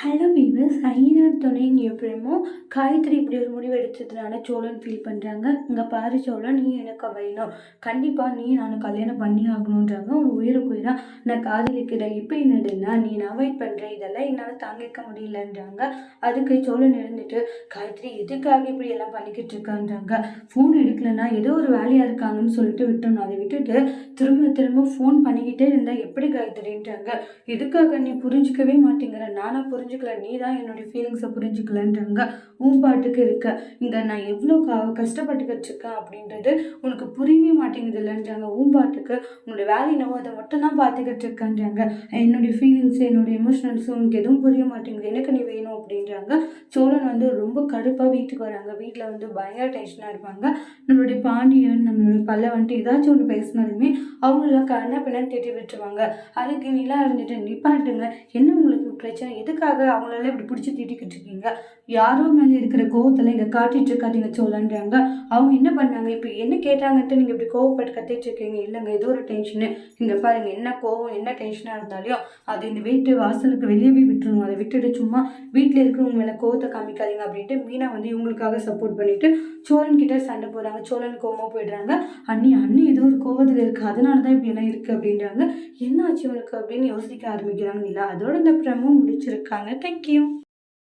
Hello viewers துணை துணைன்னு எப்படியுமோ காயத்ரி இப்படி ஒரு முடிவு எடுத்ததுனால சோழன் ஃபீல் பண்ணுறாங்க இங்கே பாரு சோழன் நீ எனக்கு வேணும் கண்டிப்பாக நீ நான் கல்யாணம் பண்ணி ஆகணுன்றாங்க ஒரு உயிருக்கு உயிராக நான் காதலிக்கிறேன். இப்போ என்னதுன்னா நீ நான் அவாய்ட் பண்ணுற இதெல்லாம் என்னால் தாங்கிக்க முடியலன்றாங்க. அதுக்கு சோழன் இருந்துட்டு காயத்ரி எதுக்காக இப்படி எல்லாம் பண்ணிக்கிட்டு இருக்கான்றாங்க? ஃபோன் எடுக்கலைன்னா ஏதோ ஒரு வேலையாக இருக்காங்கன்னு சொல்லிட்டு விட்டோம் அதை விட்டுட்டு திரும்ப திரும்ப ஃபோன் பண்ணிக்கிட்டே இருந்தால் எப்படி காயத்ரின்றாங்க? எதுக்காக நீ புரிஞ்சிக்கவே மாட்டேங்கிற? நானாக புரிஞ்சுக்கல. நீ தான் என்னுடைய ஃபீலிங்ஸை புரிஞ்சுக்கலன்றவங்க உன் பாட்டுக்கு இருக்க. இங்கே நான் எவ்வளோ க கஷ்டப்பட்டுக்கிட்டு இருக்கேன் அப்படின்றது உனக்கு புரியவே மாட்டேங்குது இல்லைன்றாங்க. உன் பாட்டுக்கு உன்னோட வேலை என்னவோ அதை மட்டும் தான் பார்த்துக்கிட்டு இருக்கேன்றாங்க. என்னுடைய ஃபீலிங்ஸு என்னுடைய எமோஷனல்ஸும் உனக்கு எதுவும் புரிய மாட்டேங்குது. எனக்கு நீ வேணும் அப்படின்றாங்க. சோழன் வந்து ரொம்ப கடுப்பாக வீட்டுக்கு வராங்க. வீட்டில் வந்து பயங்கர டென்ஷனாக இருப்பாங்க. நம்மளுடைய பாண்டியன் நம்மளுடைய பல்ல வந்துட்டு ஏதாச்சும் ஒன்று பேசினாலுமே அவங்கள கண்ண பின்ன திட்டி விட்டுருவாங்க. அதுக்கு நிலா இருந்துட்டு நிப்பாட்டுங்க. என்ன உங்களுக்கு பிரச்சனை. எதுக்காக அவங்களால இப்படி பிடிச்சி திட்டிக்கிட்டு இருக்கீங்க? யாரோ மேலே இருக்கிற கோவத்தில் இங்கே காட்டிட்டு இருக்காதீங்க சோழன்றாங்க. அவங்க என்ன பண்ணாங்க? இப்போ என்ன கேட்டாங்கன்ட்டு நீங்கள் இப்படி கோவப்பட்டு கத்திட்டு இருக்கீங்க? இல்லைங்க ஏதோ ஒரு டென்ஷனு இங்கே பாருங்க என்ன கோவம் என்ன டென்ஷனாக இருந்தாலையும் அது இந்த வீட்டு வாசலுக்கு வெளியவே விட்டுருணும் அதை விட்டுட்டு சும்மா வீட்டில் இருக்கிறவங்க மேலே கோவத்தை காமிக்காதீங்க அப்படின்ட்டு மீனா வந்து இவங்களுக்காக சப்போர்ட் பண்ணிட்டு சோழன் கிட்ட சண்டை போடுறாங்க. சோழன் கோவமாக போயிடுறாங்க. அண்ணி அண்ணி ஏதோ ஒரு கோவத்தில் இருக்குது அதனால தான் இப்படி எல்லாம் இருக்குது அப்படின்றாங்க. என்ன ஆச்சு உனக்கு அப்படின்னு யோசிக்க ஆரம்பிக்கிறாங்க. இல்லை அதோட இந்த பிரமும் முடிச்சிருக்காங்க. தேங்க்யூ